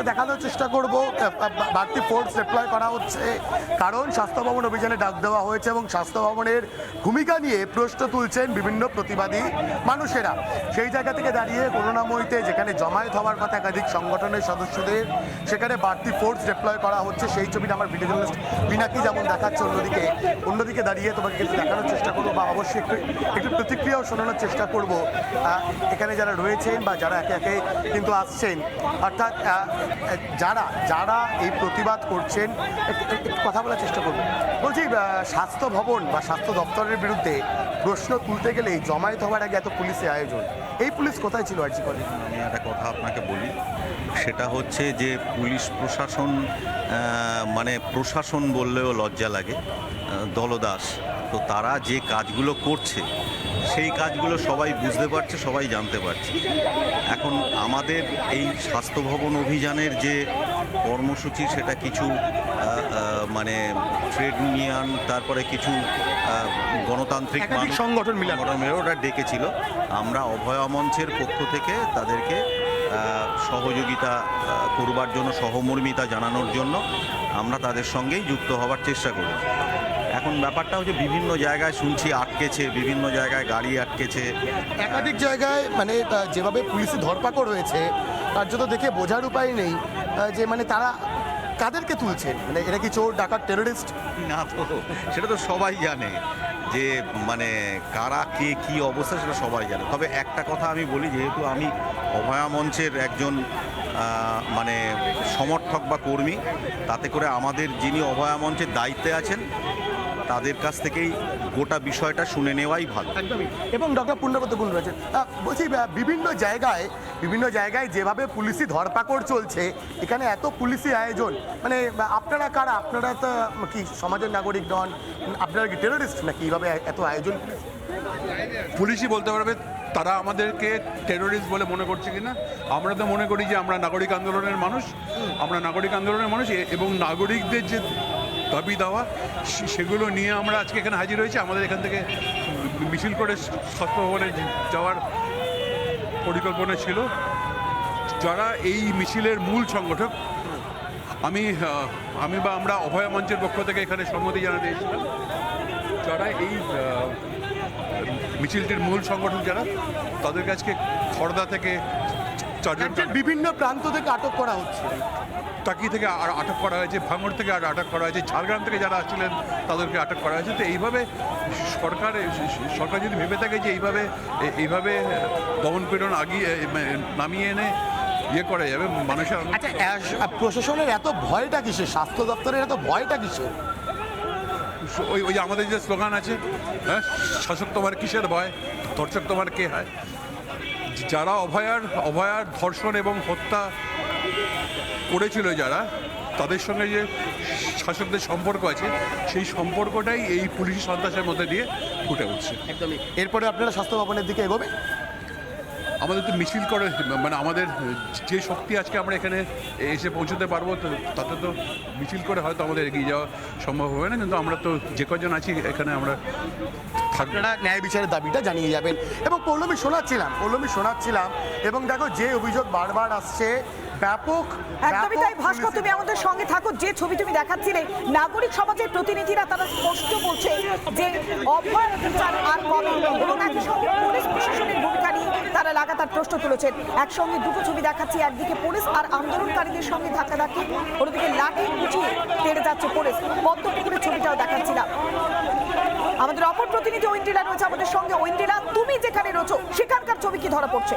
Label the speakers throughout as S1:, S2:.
S1: যেটা দেখানোর চেষ্টা করব। বাড়তি ফোর্স ডিপ্লয় করা হচ্ছে। কারণ স্বাস্থ্য ভবন অভিযানে ডাক দেওয়া হয়েছে এবং স্বাস্থ্য ভবনের ভূমিকা নিয়ে প্রশ্ন তুলছেন বিভিন্ন প্রতিবাদী মানুষেরা। সেই জায়গা থেকে দাঁড়িয়ে করুণাময়ীতে যেখানে জমায়েত হওয়ার কথা একাধিক সংগঠনের সদস্যদের, সেখানে বাড়তি ফোর্স ডিপ্লয় করা হচ্ছে। সেই ছবিটা আমার ভিডিও জার্নালিস্ট পিনাকি যেমন দেখাচ্ছে অন্যদিকে। অন্যদিকে দাঁড়িয়ে তোমাকে কিছু দেখানোর চেষ্টা করব বা অবশ্যই একটু একটু প্রতিক্রিয়াও শোনানোর চেষ্টা করব। এখানে যারা রয়েছেন বা যারা একে একে কিন্তু আসছেন, অর্থাৎ যারা যারা এই প্রতিবাদ করছেন, একটু কথা বলার চেষ্টা করব বলছি স্বাস্থ্য ভবন বা স্বাস্থ্য দপ্তরের বিরুদ্ধে প্রশ্ন তুলতে গেলেই জমায়েত হওয়ার আগে এত পুলিশের আয়োজন। এই পুলিশ কোথায় ছিল আর জি কলেজ
S2: আমি একটা কথা আপনাকে বলি। সেটা হচ্ছে যে পুলিশ প্রশাসন মানে প্রশাসন বললেও লজ্জা লাগে দলদাস তো তারা যে কাজগুলো করছে সেই কাজগুলো সবাই বুঝতে পারছে সবাই জানতে পারছে এখন আমাদের এই স্বাস্থ্য ভবন অভিযানের যে কর্মসূচি সেটা কিছু মানে ট্রেড ইউনিয়ন তারপরে কিছু গণতান্ত্রিক
S1: সংগঠন মিলে।
S2: ওটা ডেকেছিল আমরা অভয়া মঞ্চের পক্ষ থেকে তাদেরকে সহযোগিতা করবার জন্য, সহমর্মিতা জানানোর জন্য আমরা তাদের সঙ্গেই যুক্ত হওয়ার চেষ্টা করি। এখন ব্যাপারটা হচ্ছে বিভিন্ন জায়গায় শুনছি আটকেছে, বিভিন্ন জায়গায় গাড়ি আটকেছে।
S1: একাধিক জায়গায় মানে যেভাবে পুলিশে ধরপাকড় হয়েছে, তার জন্য দেখে বোঝার উপায় নেই যে মানে তারা কাদেরকে তুলছেন মানে এটা কি চোর, ডাকাত টেরোরিস্ট
S2: না তো, সেটা তো সবাই জানে যে মানে কারা, কে, কি অবস্থা সেটা সবাই জানে। তবে একটা কথা আমি বলি, যেহেতু আমি অভয়া মঞ্চের একজন মানে সমর্থক বা কর্মী, তাতে করে আমাদের যিনি অভয়া মঞ্চের দায়িত্বে আছেন তাদের কাছ থেকেই গোটা বিষয়টা শুনে নেওয়াই ভালো।
S1: একদমই। এবং ডক্টর পূর্ণব্রত গুণ রয়েছেন আহ, বলছি বিভিন্ন জায়গায় বিভিন্ন জায়গায় যেভাবে পুলিশি ধরপাকড় চলছে এখানে এত পুলিশি আয়োজন মানে আপনারা কারা? আপনারা তো কি সমাজের নাগরিক নন আপনারা কি টেরোরিস্ট নাকি? এইভাবে এত আয়োজন?
S3: পুলিশই বলতে পারবে তারা আমাদেরকে টেরোরিস্ট বলে মনে করছে কিনা? আমরা তো মনে করি যে আমরা নাগরিক আন্দোলনের মানুষ আমরা নাগরিক আন্দোলনের মানুষ এবং নাগরিকদের যে দাবি দাওয়া সেগুলো নিয়ে আমরা আজকে এখানে হাজির হয়েছি। আমাদের এখান থেকে মিছিল করে স্বাস্থ্য ভবনে যাওয়ার পরিকল্পনা ছিল। যারা এই মিছিলের মূল সংগঠক, আমি আমি বা আমরা অভয় মঞ্চের পক্ষ থেকে এখানে সম্মতি জানাতে এসেছিলাম। যারা এই মিছিলটির মূল সংগঠন যারা, তাদের কাছকে খড়দা থেকে
S1: বিভিন্ন প্রান্ত থেকে আটক করা হচ্ছে।
S3: টাকি থেকে আর আটক করা হয়েছে ভাঙড় থেকে আর আটক করা হয়েছে ঝাড়গ্রাম থেকে যারা আসছিলেন তাদেরকে আটক করা হয়েছে। তো এইভাবে সরকার সরকার যদি ভেবে থাকে যে এইভাবে এইভাবে দমন পীড়ন আগিয়ে নামিয়ে এনে ইয়ে করা যাবে মানুষের
S1: আচ্ছা প্রশাসনের এত ভয়টা কিসের? স্বাস্থ্য দপ্তরের এত ভয়টা কিসের?
S3: ওই ওই যে আমাদের যে স্লোগান আছে হ্যাঁ শাসক তোমার কিসের ভয়? ধর্ষক তোমার কে হয়? যারা অভয়ার অভয়ার ধর্ষণ এবং হত্যা করেছিল যারা, তাদের সঙ্গে যে শাসকদের সম্পর্ক আছে, সেই সম্পর্কটাই এই পুলিশি সন্ত্রাসের মধ্যে দিয়ে ফুটে উঠছে।
S1: একদমই। এরপরে আপনারা স্বাস্থ্য ভবনের দিকে এগোবে
S3: আমাদের তো মিছিল করে মানে আমাদের যে শক্তি আজকে আমরা এখানে এসে পৌঁছতে পারব, তো তাতে তো মিছিল করে হয়তো আমাদের এগিয়ে যাওয়া সম্ভব হবে না। কিন্তু আমরা তো যে কজন আছি এখানে আমরা
S1: আপনারা ন্যায় বিচারের দাবিটা জানিয়ে যাবেন। এবং পৌলমী শোনাচ্ছিলাম পৌলমী শোনাচ্ছিলাম, এবং দেখো যে অভিযোগ বারবার আসছে ব্যাপক
S4: একদমই তাই ভাস্কর তুমি আমাদের সঙ্গে থাকো যে ছবি তুমি দেখাচ্ছিলে নাগরিক সমাজের প্রতিনিধিরা তারা স্পষ্ট বলছে যে অভয় আর কবে এবং একই সঙ্গে পুলিশ প্রশাসনের ভূমিকা নিয়ে তারা লাগাতার প্রশ্ন তুলেছেন। একসঙ্গে দুটো ছবি দেখাচ্ছি একদিকে পুলিশ আর আন্দোলনকারীদের সঙ্গে ধাক্কাধাক্কি অন্যদিকে লাঠি কুচিয়ে তেড়ে যাচ্ছে পুলিশ। পদ্মপুকুরের ছবিটাও দেখাচ্ছিলাম। আমাদের অপর প্রতিনিধি ঐন্দ্রিলা রয়েছে আমাদের সঙ্গে। ঐন্দ্রিলা তুমি যেখানে রয়েছো সেখানকার ছবি কি ধরা পড়ছে?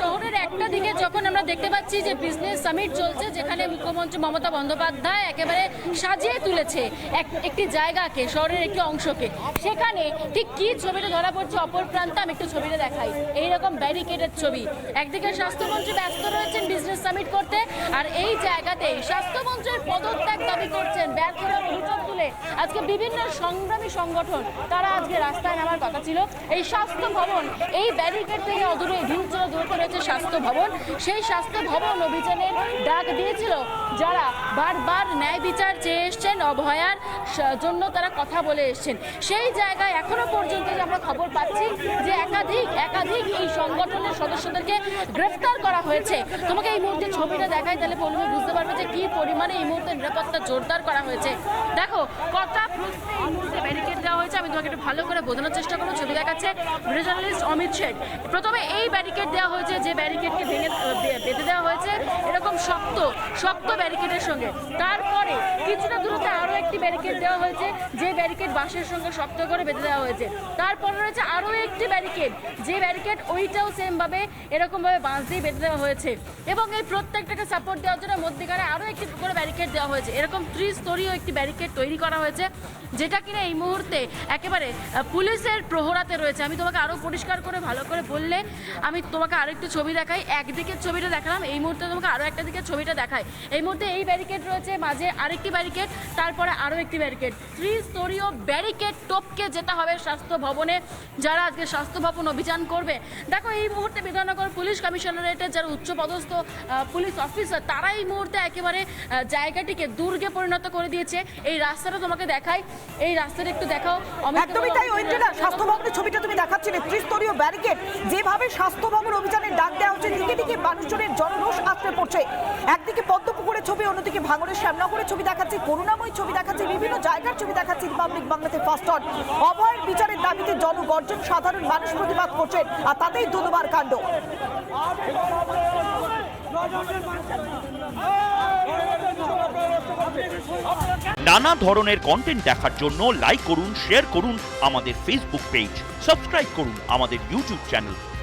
S5: শহরের একটা দিকে যখন আমরা দেখতে পাচ্ছি যে বিজনেস সামিট চলছে, যেখানে মুখ্যমন্ত্রী মমতা বন্দ্যোপাধ্যায় একেবারে সাজিয়ে তুলেছে এক- একটি জায়গাকে, শহরের একটি অংশকে। সেখানে ঠিক কি ছবিটা ধরা পড়ছে অপর প্রান্তে আমি একটু ছবিটা দেখাই। এইরকম ব্যারিকেডের ছবি। একদিকে স্বাস্থ্যমন্ত্রী ব্যস্ত রয়েছেন বিজনেস সামিট করতে, আর এই জায়গাতেই স্বাস্থ্যমন্ত্রীর পদত্যাগ দাবি করছেন ব্যর্থরা অভিযোগ তুলে। আজকে বিভিন্ন সংগ্রামী সংগঠন, তারা আজকে রাস্তায় নামার কথা ছিল। এই স্বাস্থ্য ভবন, এই ব্যারিকেড থেকে অদূরে ঢিলচড়া দূরত্বে রয়েছে স্বাস্থ্য ভবন। সেই স্বাস্থ্য ভবন অভিযানের ডাক দিয়েছিল। যারা বারবার ন্যায় বিচার চেয়ে এসছেন, অভয়ার জন্য তারা কথা বলে এসছেন। সেই জায়গায় এখনও পর্যন্ত যে আমরা খবর পাচ্ছি যে একাধিক একাধিক এই সংগঠনের সদস্যদেরকে গ্রেফতার করা হয়েছে। তোমাকে এই মুহূর্তে ছবিটা দেখাই, তাহলে পরিবার বুঝতে পারবে যে কি পরিমাণে এই মুহূর্তে নিরাপত্তা জোরদার করা হয়েছে। দেখো কথা ব্যারিকেড দেওয়া হয়েছে। আমি তোমাকে একটু ভালো করে বোঝানোর চেষ্টা করব। ছবি দেখাচ্ছে জার্নালিস্ট অমিত শেঠ। প্রথমে এই ব্যারিকেড দেওয়া হয়েছে যে ব্যারিকেডকে ভেঙে বেঁধে দেওয়া হয়েছে এরকম শক্ত শক্ত ব্যারিকেডের সঙ্গে। তারপরে কিছুটা দূরত্বে আরও একটি ব্যারিকেড দেওয়া হয়েছে, যে ব্যারিকেড বাঁশের সঙ্গে শক্ত করে বেঁধে দেওয়া হয়েছে। তারপরে রয়েছে আরও একটি ব্যারিকেড, যে ব্যারিকেড ওইটাও সেমভাবে এরকমভাবে বাঁশ দিয়ে বেঁধে দেওয়া হয়েছে। এবং এই প্রত্যেকটাকে সাপোর্ট দেওয়ার জন্য মধ্যিখানে আরও একটি করে ব্যারিকেড দেওয়া হয়েছে। এরকম ত্রিস্তরীয় একটি ব্যারিকেড তৈরি করা হয়েছে, যেটা কিনা এই মুহূর্তে একেবারে পুলিশের প্রহরাতে রয়েছে। আমি তোমাকে আরও পরিষ্কার করে, ভালো করে বললে আমি তোমাকে আরও একটু ছবি দেখাই। একদিকের ছবিটা দেখালাম এই মুহূর্তে তোমাকে আরও একটা দিকের ছবিটা দেখায় এই মুহূর্তে এই ব্যারিকেড রয়েছে মাঝে আরেকটি ব্যারিকেড তারপরে আরও একটি ব্যারিকেড ত্রিস্তরীয় ব্যারিকেড টপকে যেতে হবে স্বাস্থ্য ভবনে যারা আজকে স্বাস্থ্য ভবন অভিযান করবে। দেখো এই মুহূর্তে বিধাননগর পুলিশ কমিশনারেটের যারা উচ্চপদস্থ পুলিশ অফিসার তারা এই মুহূর্তে একেবারে জায়গাটিকে দুর্গে পরিণত করে দিয়েছে। এই রাস্তাটা তোমাকে দেখাই। এই রাস্তাটা একটু দেখাও।
S4: একদমই তাই ঐন্দ্রিলা স্বাস্থ্য ভবনের ছবিটা তুমি দেখাচ্ছিলে ত্রিস্তরীয় ব্যারিকেড যেভাবে স্বাস্থ্য ভবন অভিযানের ডাক দেওয়া হচ্ছে দিকে দিকে মানুষজনের জনরোষ আশ্রে পড়ছে। একদিকে পদ্মপুকুরের ছবি, অন্যদিকে ভাঙড়ের শ্যামনগরের ছবি দেখাচ্ছে, করুণাময় ছবি দেখাচ্ছে, বিভিন্ন জায়গার ছবি দেখাচ্ছে রিপাবলিক বাংলাতে ফার্স্ট অন অভয়ের বিচারের দাবিতে জনগর্জন সাধারণ মানুষ প্রতিবাদ করছেন, আর তাতেই দুদুবার কাণ্ড।
S6: নানা ধরনের কন্টেন্ট দেখার জন্য লাইক করুন শেয়ার করুন আমাদের ফেসবুক পেজ সাবস্ক্রাইব করুন আমাদের ইউটিউব চ্যানেল